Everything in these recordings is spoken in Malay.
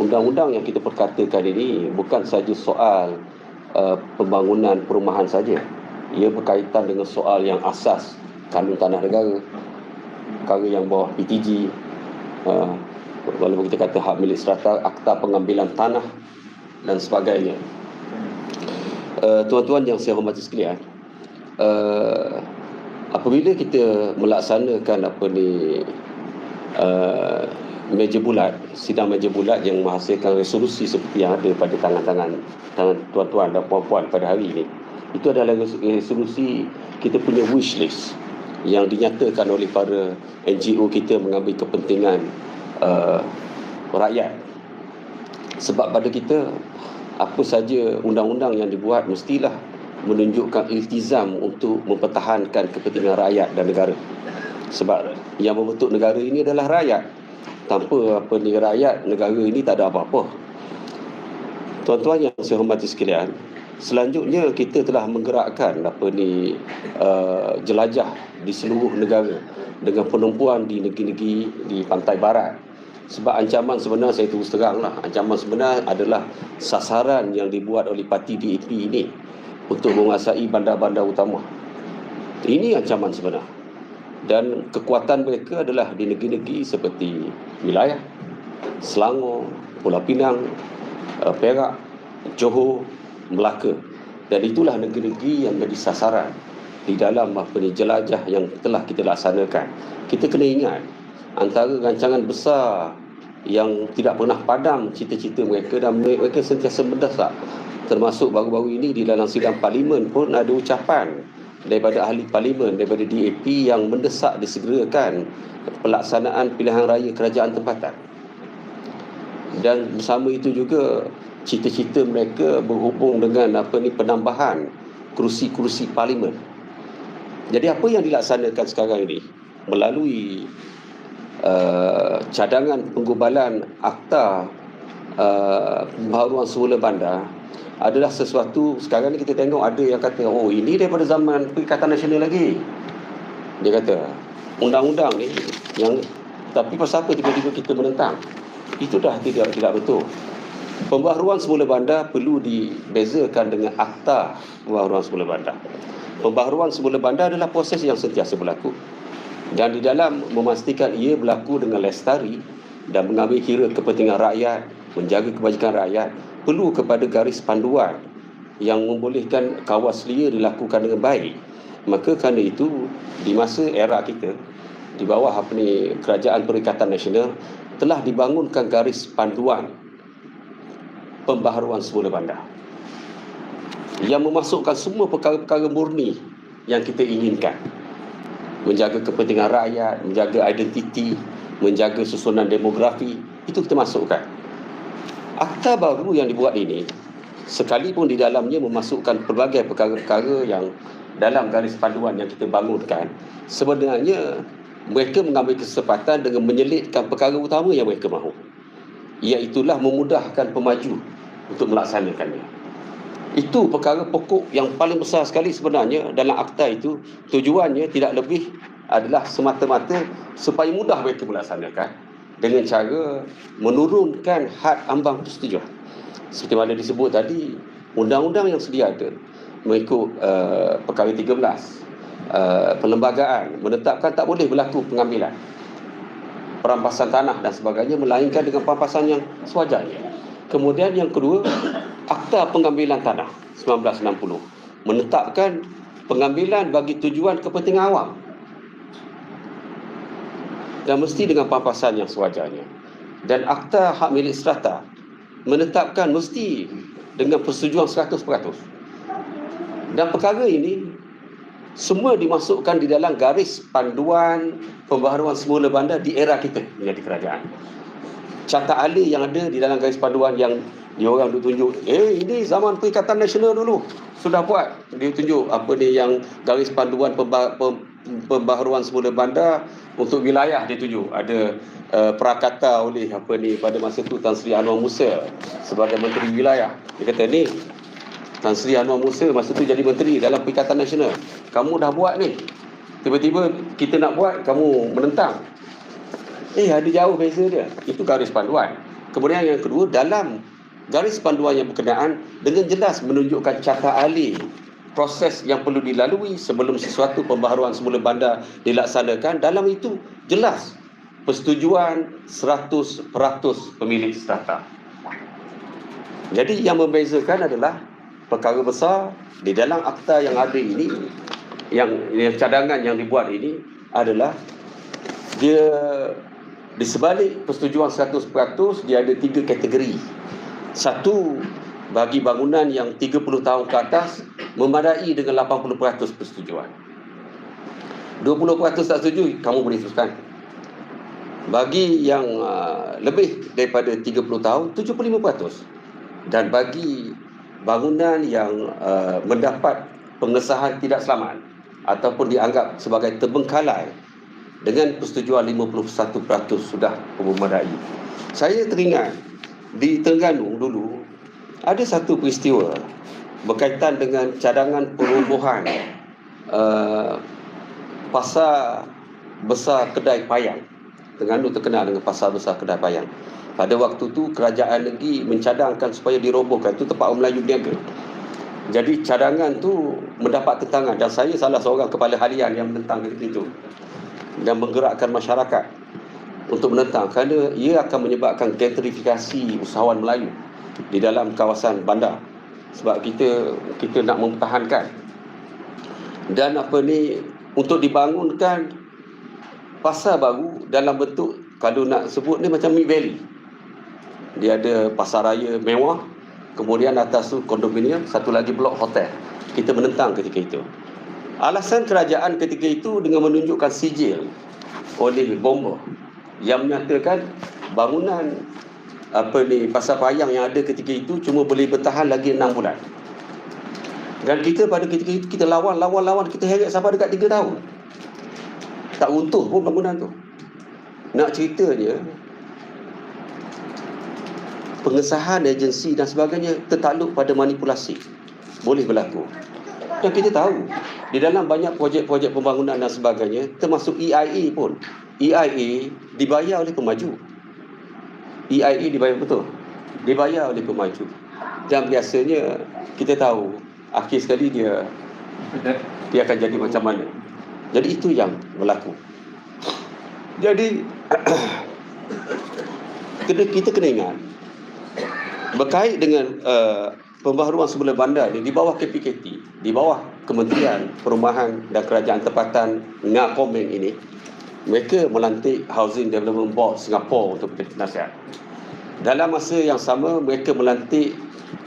undang-undang yang kita perkatakan ini bukan saja soal uh, pembangunan perumahan saja. Ia berkaitan dengan soal yang asas kanun tanah negara, perkara yang bawah PTG, uh, walaupun kita kata hak milik serata, akta pengambilan tanah dan sebagainya. Uh, tuan-tuan yang saya hormati sekalian, uh, apabila kita melaksanakan apa ni uh, meja bulat, sidang meja bulat yang menghasilkan resolusi seperti yang ada pada tangan-tangan tangan tuan-tuan dan puan-puan pada hari ini. Itu adalah resolusi kita punya wish list yang dinyatakan oleh para NGO kita mengambil kepentingan uh, rakyat. Sebab pada kita apa saja undang-undang yang dibuat mestilah menunjukkan iltizam untuk mempertahankan kepentingan rakyat dan negara. Sebab yang membentuk negara ini adalah rakyat tanpa apa ni rakyat negara ini tak ada apa-apa. Tuan-tuan yang saya hormati sekalian, selanjutnya kita telah menggerakkan apa ni uh, jelajah di seluruh negara dengan penumpuan di negeri-negeri di pantai barat. Sebab ancaman sebenar saya terus terang lah. Ancaman sebenar adalah sasaran yang dibuat oleh parti DAP ini untuk menguasai bandar-bandar utama. Ini ancaman sebenar dan kekuatan mereka adalah di negeri-negeri seperti wilayah Selangor, Pulau Pinang, eh, Perak, Johor, Melaka dan itulah negeri-negeri yang menjadi sasaran di dalam apa ni jelajah yang telah kita laksanakan. Kita kena ingat antara rancangan besar yang tidak pernah padam cita-cita mereka dan mereka sentiasa mendesak termasuk baru-baru ini di dalam sidang parlimen pun ada ucapan daripada ahli parlimen daripada DAP yang mendesak disegerakan pelaksanaan pilihan raya kerajaan tempatan. Dan bersama itu juga cita-cita mereka berhubung dengan apa ni penambahan kerusi-kerusi parlimen. Jadi apa yang dilaksanakan sekarang ini? Melalui uh, cadangan penggubalan akta uh, pembaharuan semula bandar adalah sesuatu sekarang ni kita tengok ada yang kata oh ini daripada zaman Perikatan Nasional lagi. Dia kata undang-undang ni yang tapi pasal apa tiba-tiba kita menentang? Itu dah tidak tidak betul. Pembaharuan semula bandar perlu dibezakan dengan akta pembaharuan semula bandar. Pembaharuan semula bandar adalah proses yang sentiasa berlaku. Dan di dalam memastikan ia berlaku dengan lestari dan mengambil kira kepentingan rakyat menjaga kebajikan rakyat perlu kepada garis panduan yang membolehkan kawas lia dilakukan dengan baik. Maka kerana itu di masa era kita di bawah apa ni kerajaan perikatan nasional telah dibangunkan garis panduan pembaharuan semula bandar. Yang memasukkan semua perkara-perkara murni yang kita inginkan. Menjaga kepentingan rakyat, menjaga identiti, menjaga susunan demografi itu kita masukkan akta baru yang dibuat ini sekalipun di dalamnya memasukkan pelbagai perkara-perkara yang dalam garis panduan yang kita bangunkan sebenarnya mereka mengambil kesempatan dengan menyelitkan perkara utama yang mereka mahu. Iaitulah memudahkan pemaju untuk melaksanakannya. Itu perkara pokok yang paling besar sekali sebenarnya dalam akta itu. Tujuannya tidak lebih adalah semata-mata supaya mudah mereka melaksanakan dengan cara menurunkan had ambang persetujuan. Seperti mana disebut tadi, undang-undang yang sedia ada mengikut uh, perkara 13 uh, perlembagaan menetapkan tak boleh berlaku pengambilan perampasan tanah dan sebagainya melainkan dengan perampasan yang sewajarnya. Kemudian yang kedua, Akta Pengambilan Tanah 1960 menetapkan pengambilan bagi tujuan kepentingan awam dan mesti dengan pampasan yang sewajarnya. Dan akta hak milik strata menetapkan mesti dengan persetujuan 100%. Dan perkara ini semua dimasukkan di dalam garis panduan pembaharuan semula bandar di era kita menjadi kerajaan. Catat alih yang ada di dalam garis panduan yang dia orang tunjuk, eh ini zaman Perikatan Nasional dulu sudah buat. Dia tunjuk apa ni yang garis panduan pembaharuan semula bandar untuk wilayah dia tunjuk ada uh, prakata oleh apa ni pada masa tu Tan Sri Anwar Musa sebagai menteri wilayah. Dia kata ni Tan Sri Anwar Musa masa tu jadi menteri dalam Perikatan Nasional. Kamu dah buat ni. Tiba-tiba kita nak buat kamu menentang. Eh ada jauh beza dia. Itu garis panduan. Kemudian yang kedua, dalam garis panduan yang berkenaan dengan jelas menunjukkan carta ahli proses yang perlu dilalui sebelum sesuatu pembaharuan semula bandar dilaksanakan dalam itu jelas persetujuan 100% pemilik strata. Jadi yang membezakan adalah perkara besar di dalam akta yang ada ini yang, yang cadangan yang dibuat ini adalah dia di sebalik persetujuan 100% dia ada tiga kategori satu bagi bangunan yang 30 tahun ke atas memadai dengan 80% persetujuan. 20% tak setuju, kamu boleh teruskan. Bagi yang uh, lebih daripada 30 tahun, 75%. Dan bagi bangunan yang uh, mendapat pengesahan tidak selamat ataupun dianggap sebagai terbengkalai dengan persetujuan 51% sudah memadai. Saya teringat di Terengganu dulu ada satu peristiwa berkaitan dengan cadangan perubuhan uh, pasar besar kedai payang. Terengganu terkenal dengan pasar besar kedai payang. Pada waktu tu kerajaan negeri mencadangkan supaya dirobohkan tu tempat orang Melayu berniaga. Jadi cadangan tu mendapat tentangan dan saya salah seorang kepala harian yang menentang itu dan menggerakkan masyarakat untuk menentang kerana ia akan menyebabkan gentrifikasi usahawan Melayu di dalam kawasan bandar sebab kita kita nak mempertahankan. Dan apa ni untuk dibangunkan pasar baru dalam bentuk kalau nak sebut ni macam Mid Valley. Dia ada pasar raya mewah kemudian atas tu kondominium satu lagi blok hotel. Kita menentang ketika itu. Alasan kerajaan ketika itu dengan menunjukkan sijil oleh bomba yang menyatakan bangunan apa ni pasar payang yang ada ketika itu cuma boleh bertahan lagi 6 bulan. Dan kita pada ketika itu kita lawan lawan lawan kita heret sampai dekat 3 tahun. Tak runtuh pun bangunan tu. Nak ceritanya pengesahan agensi dan sebagainya tertakluk pada manipulasi. Boleh berlaku. Dan kita tahu di dalam banyak projek-projek pembangunan dan sebagainya termasuk EIA pun EIA dibayar oleh pemaju. EIA dibayar betul. Dibayar oleh pemaju. Dan biasanya kita tahu akhir sekali dia dia akan jadi macam mana. Jadi itu yang berlaku. Jadi kita kena ingat berkait dengan uh, pembaharuan semula bandar ni di bawah KPKT, di bawah Kementerian Perumahan dan Kerajaan Tempatan Ngakomeng ini mereka melantik Housing Development Board Singapore untuk penasihat. Dalam masa yang sama, mereka melantik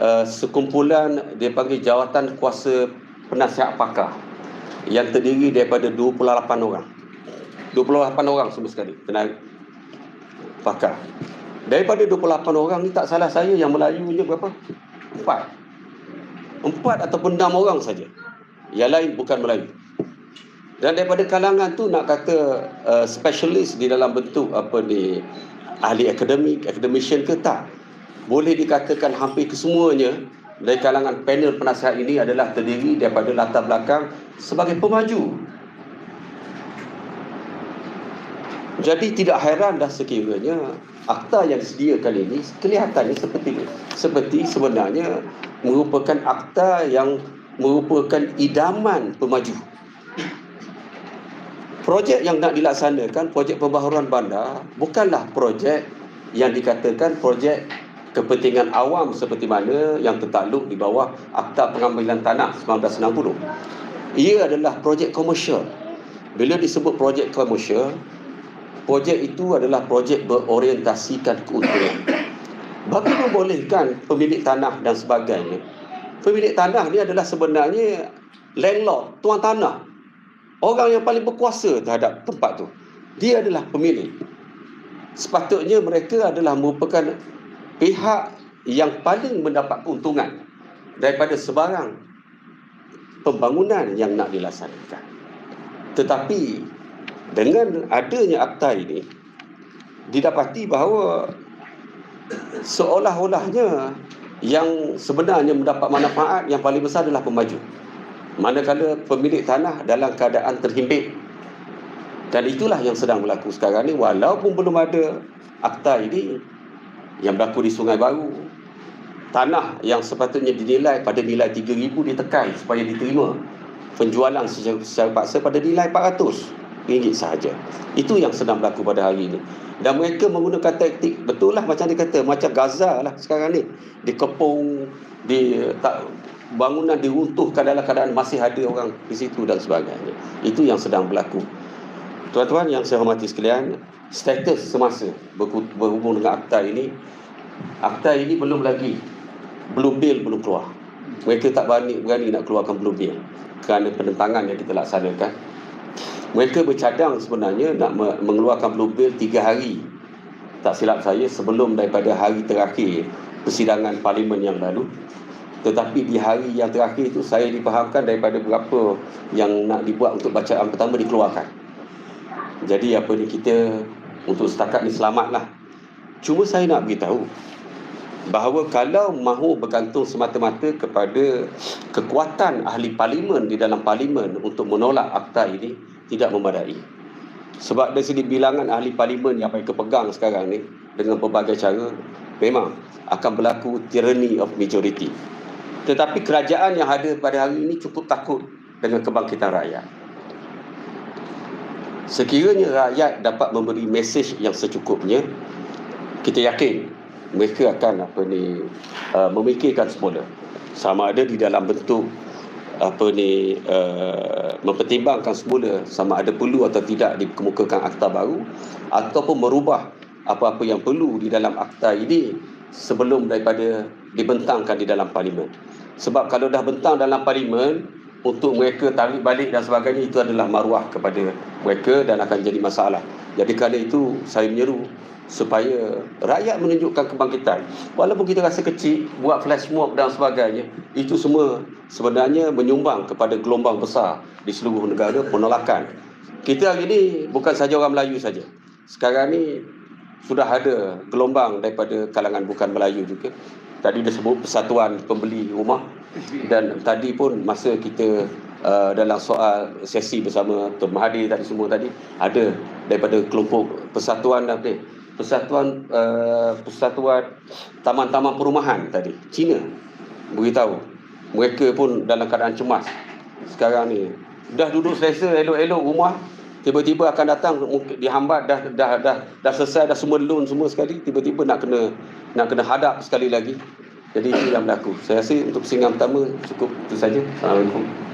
uh, sekumpulan dia panggil Jawatan Kuasa Penasihat Pakar yang terdiri daripada 28 orang. 28 orang semua sekali tenaga pakar. Daripada 28 orang ni tak salah saya yang Melayunya berapa? Empat. Empat ataupun enam orang saja. Yang lain bukan Melayu. Dan daripada kalangan tu nak kata uh, specialist di dalam bentuk apa ni ahli akademik, academician ke tak? Boleh dikatakan hampir kesemuanya dari kalangan panel penasihat ini adalah terdiri daripada latar belakang sebagai pemaju. Jadi tidak heran dah sekiranya akta yang disediakan ini kelihatannya seperti seperti sebenarnya merupakan akta yang merupakan idaman pemaju projek yang nak dilaksanakan, projek pembaharuan bandar, bukanlah projek yang dikatakan projek kepentingan awam seperti mana yang tertakluk di bawah Akta Pengambilan Tanah 1960. Ia adalah projek komersial. Bila disebut projek komersial, projek itu adalah projek berorientasikan keuntungan. Bagi membolehkan pemilik tanah dan sebagainya, pemilik tanah ni adalah sebenarnya landlord, tuan tanah Orang yang paling berkuasa terhadap tempat tu Dia adalah pemilik Sepatutnya mereka adalah merupakan Pihak yang paling mendapat keuntungan Daripada sebarang Pembangunan yang nak dilaksanakan. Tetapi Dengan adanya akta ini Didapati bahawa Seolah-olahnya Yang sebenarnya mendapat manfaat Yang paling besar adalah pemaju manakala pemilik tanah dalam keadaan terhimpit dan itulah yang sedang berlaku sekarang ni walaupun belum ada akta ini yang berlaku di Sungai Baru tanah yang sepatutnya dinilai pada nilai 3000 ditekan supaya diterima penjualan secara, secara paksa pada nilai 400 ringgit sahaja. Itu yang sedang berlaku pada hari ini. Dan mereka menggunakan taktik betul lah macam dia kata macam Gaza lah sekarang ni dikepung di tak bangunan diruntuhkan dalam keadaan masih ada orang di situ dan sebagainya. Itu yang sedang berlaku. Tuan-tuan yang saya hormati sekalian, status semasa berhubung dengan akta ini, akta ini belum lagi, belum bil belum keluar. Mereka tak berani, berani nak keluarkan belum bil kerana penentangan yang kita laksanakan. Mereka bercadang sebenarnya nak mengeluarkan blue bill tiga hari. Tak silap saya sebelum daripada hari terakhir persidangan parlimen yang lalu. Tetapi di hari yang terakhir itu saya dipahamkan daripada berapa yang nak dibuat untuk bacaan pertama dikeluarkan. Jadi apa ni kita untuk setakat ni selamatlah. Cuma saya nak beritahu bahawa kalau mahu bergantung semata-mata kepada kekuatan ahli parlimen di dalam parlimen untuk menolak akta ini tidak memadai. Sebab dari segi bilangan ahli parlimen yang mereka pegang sekarang ni dengan berbagai cara memang akan berlaku tyranny of majority. Tetapi kerajaan yang ada pada hari ini cukup takut dengan kebangkitan rakyat. Sekiranya rakyat dapat memberi mesej yang secukupnya, kita yakin mereka akan apa ni uh, memikirkan semula sama ada di dalam bentuk apa ni uh, mempertimbangkan semula sama ada perlu atau tidak dikemukakan akta baru ataupun merubah apa-apa yang perlu di dalam akta ini sebelum daripada dibentangkan di dalam parlimen. Sebab kalau dah bentang dalam parlimen untuk mereka tarik balik dan sebagainya itu adalah maruah kepada mereka dan akan jadi masalah. Jadi kerana itu saya menyeru supaya rakyat menunjukkan kebangkitan walaupun kita rasa kecil buat flash mob dan sebagainya itu semua sebenarnya menyumbang kepada gelombang besar di seluruh negara penolakan kita hari ini bukan saja orang Melayu saja sekarang ni sudah ada gelombang daripada kalangan bukan Melayu juga. Tadi disebut persatuan pembeli rumah. Dan tadi pun masa kita uh, dalam soal sesi bersama Tuan Mahathir tadi semua tadi ada daripada kelompok persatuan apa persatuan uh, persatuan taman-taman perumahan tadi Cina. Beritahu mereka pun dalam keadaan cemas. Sekarang ni dah duduk selesa elok-elok rumah tiba-tiba akan datang dihambat dah dah dah dah selesai dah semua loan semua sekali tiba-tiba nak kena nak kena hadap sekali lagi. Jadi itu yang berlaku. Saya rasa untuk singgah pertama cukup itu saja. Assalamualaikum